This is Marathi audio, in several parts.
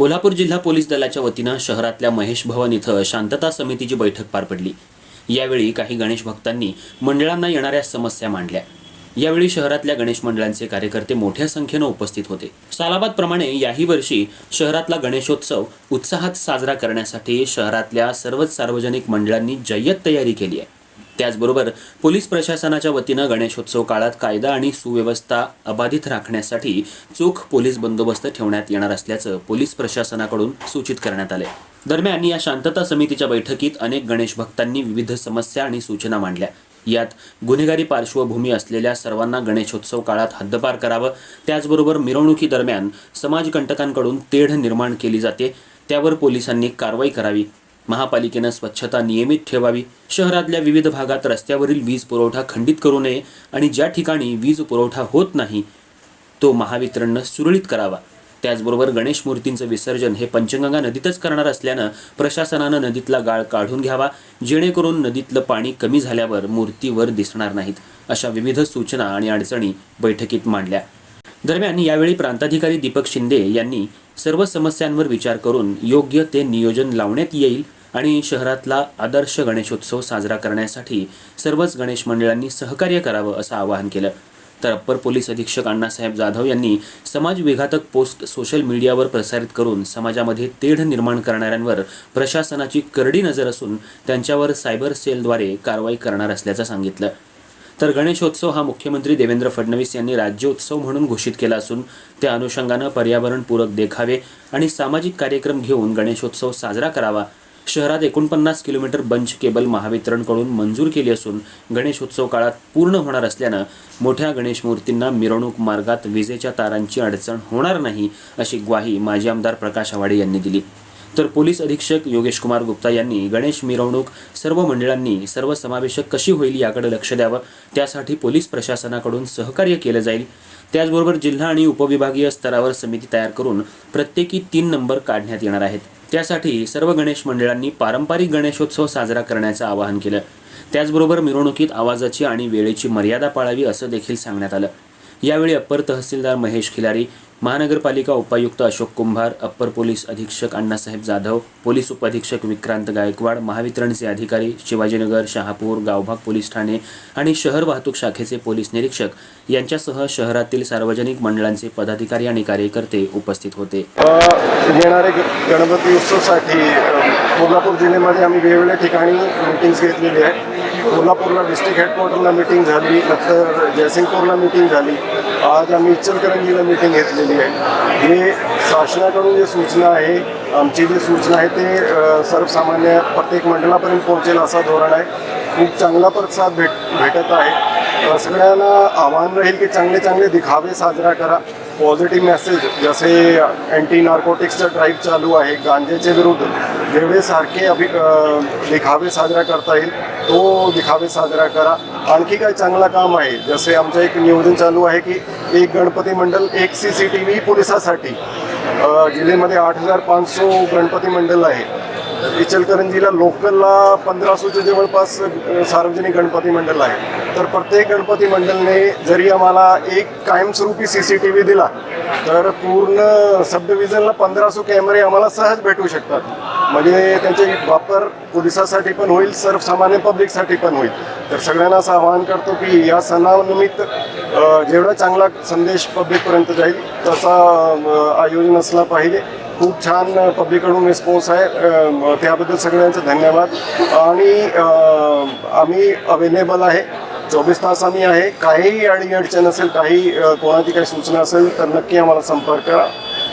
कोल्हापूर जिल्हा पोलीस दलाच्या वतीनं शहरातल्या महेश भवन इथं शांतता समितीची बैठक पार पडली. यावेळी काही गणेश भक्तांनी मंडळांना येणाऱ्या समस्या मांडल्या. यावेळी शहरातल्या गणेश मंडळांचे कार्यकर्ते मोठ्या संख्येनं उपस्थित होते. सालाबादप्रमाणे याही वर्षी शहरातला गणेशोत्सव उत्साहात साजरा करण्यासाठी शहरातल्या सर्वच सार्वजनिक मंडळांनी जय्यत तयारी केली आहे. त्याचबरोबर पोलीस प्रशासनाच्या वतीनं गणेशोत्सव काळात कायदा आणि सुव्यवस्था अबाधित राखण्यासाठी चोख पोलीस बंदोबस्त ठेवण्यात येणार असल्याचं पोलीस प्रशासनाकडून सूचित करण्यात आले दरम्यान या शांतता समितीच्या बैठकीत अनेक गणेश भक्तांनी विविध समस्या आणि सूचना मांडल्या. यात गुन्हेगारी पार्श्वभूमी असलेल्या सर्वांना गणेशोत्सव काळात हद्दपार करावं त्याचबरोबर मिरवणुकीदरम्यान समाजकंटकांकडून तेढ निर्माण केली जाते त्यावर पोलिसांनी कारवाई करावी महापालिकेनं स्वच्छता नियमित ठेवावी. शहरातल्या विविध भागात रस्त्यावरील वीज पुरवठा खंडित करू नये आणि ज्या ठिकाणी वीज पुरवठा होत नाही तो महावितरणनं सुरळीत करावा. त्याचबरोबर गणेश मूर्तींचं विसर्जन हे पंचगंगा नदीतच करणार असल्यानं प्रशासनानं नदीतला गाळ काढून घ्यावा जेणेकरून नदीतलं पाणी कमी झाल्यावर मूर्तीवर दिसणार नाहीत अशा विविध सूचना आणि अडचणी बैठकीत मांडल्या. दरम्यान यावेळी प्रांताधिकारी दीपक शिंदे यांनी सर्व समस्यांवर विचार करून योग्य ते नियोजन लावण्यात येईल आणि शहरातला आदर्श गणेशोत्सव साजरा करण्यासाठी सर्वच गणेश मंडळांनी सहकार्य करावं असं आवाहन केलं. तर अप्पर पोलीस अधीक्षक अण्णासाहेब जाधव यांनी समाज विघातक पोस्ट सोशल मीडियावर प्रसारित करून समाजामध्ये तेढ निर्माण करणाऱ्यांवर प्रशासनाची करडी नजर असून त्यांच्यावर सायबर सेलद्वारे कारवाई करणार असल्याचं सांगितलं. तर गणेशोत्सव हा मुख्यमंत्री देवेंद्र फडणवीस यांनी राज्योत्सव म्हणून घोषित केला असून त्या अनुषंगानं पर्यावरणपूरक देखावे आणि सामाजिक कार्यक्रम घेऊन गणेशोत्सव साजरा करावा शहरात एकोणपन्नास किलोमीटर बंच केबल महावितरणकडून मंजूर केली असून गणेशोत्सव काळात पूर्ण होणार असल्यानं मोठ्या गणेश मूर्तींना मिरवणूक मार्गात विजेच्या तारांची अडचण होणार नाही अशी ग्वाही माजी आमदार प्रकाश आवाडे यांनी दिली. तर पोलीस अधीक्षक योगेश कुमार गुप्ता यांनी गणेश मिरवणूक सर्व मंडळांनी सर्वसमावेशक कशी होईल याकडे लक्ष द्यावं त्यासाठी पोलीस प्रशासनाकडून सहकार्य केलं जाईल. त्याचबरोबर जिल्हा आणि उपविभागीय स्तरावर समिती तयार करून प्रत्येकी तीन नंबर काढण्यात येणार आहेत. त्यासाठी सर्व गणेश मंडळांनी पारंपरिक गणेशोत्सव साजरा करण्याचं आवाहन केलं. त्याचबरोबर मिरवणुकीत आवाजाची आणि वेळेची मर्यादा पाळावी असं देखील सांगण्यात आलं. यावेळी अप्पर तहसीलदार महेश खिलारी महानगरपालिका उपायुक्त अशोक कुंभार अप्पर पोलीस अधीक्षक अण्णासाहेब जाधव पोलीस उपअधीक्षक विक्रांत गायकवाड महावितरणचे अधिकारी शिवाजीनगर शहापूर गावभाग पोलीस ठाणे आणि शहर वाहतूक शाखेचे पोलीस निरीक्षक यांच्यासह शहरातील सार्वजनिक मंडळांचे पदाधिकारी आणि कार्यकर्ते उपस्थित होते. येणारे गणपती उत्सवसाठी कोल्हापूर जिल्ह्यामध्ये आम्ही वेगवेगळ्या ठिकाणी मीटिंग्स घेतलेली आहे कोल्हापूरला डिस्ट्रिक्ट हेडक्वार्टरला मीटिंग झाली नंतर जयसिंगपूरला मीटिंग झाली. आज आम्ही इचलकरंजीला मीटिंग घेतलेली आहे. हे शासनाकडून जे सूचना आहे आमची जी सूचना आहे ते सर्वसामान्य प्रत्येक मंडळापर्यंत पोहोचेल असा धोरण आहे. खूप चांगला प्रतिसाद भेट भेटत आहे. सगळ्यांना आव्हान राहील की चांगले चांगले दिखावे साजरा करा. पॉझिटिव्ह मेसेज जसे अँटी नार्कोटिक्सचा ड्राईव्ह चालू आहे गांजेच्या विरुद्ध. जेवढे सारखे अभि अ, दिखावे साजरा करता येईल. तो दिखावे साजरा करा. आणखी काय चांगला काम आहे. जसे आमचं एक नियोजन चालू आहे की एक गणपती मंडल एक सी सी टी व्ही पोलिसासाठी. जिल्ह्यामध्ये आठ हजार पाचशे गणपती मंडळ आहे. इचलकरंजीला लोकलला पंधराशेच्या जवळपास सार्वजनिक गणपती मंडळ आहे. तर प्रत्येक गणपती मंडळने जरी आम्हाला एक कायमस्वरूपी सी सी टी व्ही दिला तर पूर्ण सब डिव्हिजनला पंधराशे कॅमेरे आम्हाला सहज भेटू शकतात. म्हणजे त्यांचे वापर पोलिसासाठी पण होईल सर्वसामान्य पब्लिकसाठी पण होईल. तर सगळ्यांना असं आवाहन करतो की या सणानिमित्त जेवढा चांगला संदेश पब्लिकपर्यंत जाईल तसा आयोजन असला पाहिजे. खूप छान पब्लिककडून रिस्पॉन्स आहे. त्याबद्दल सगळ्यांचं धन्यवाद. आणि आम्ही अवेलेबल आहे. चोवीस तास आम्ही आहे. काहीही अडी अडचण असेल काही कोणाची काही सूचना असेल तर नक्की आम्हाला संपर्क करा.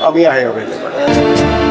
आम्ही आहे अवेलेबल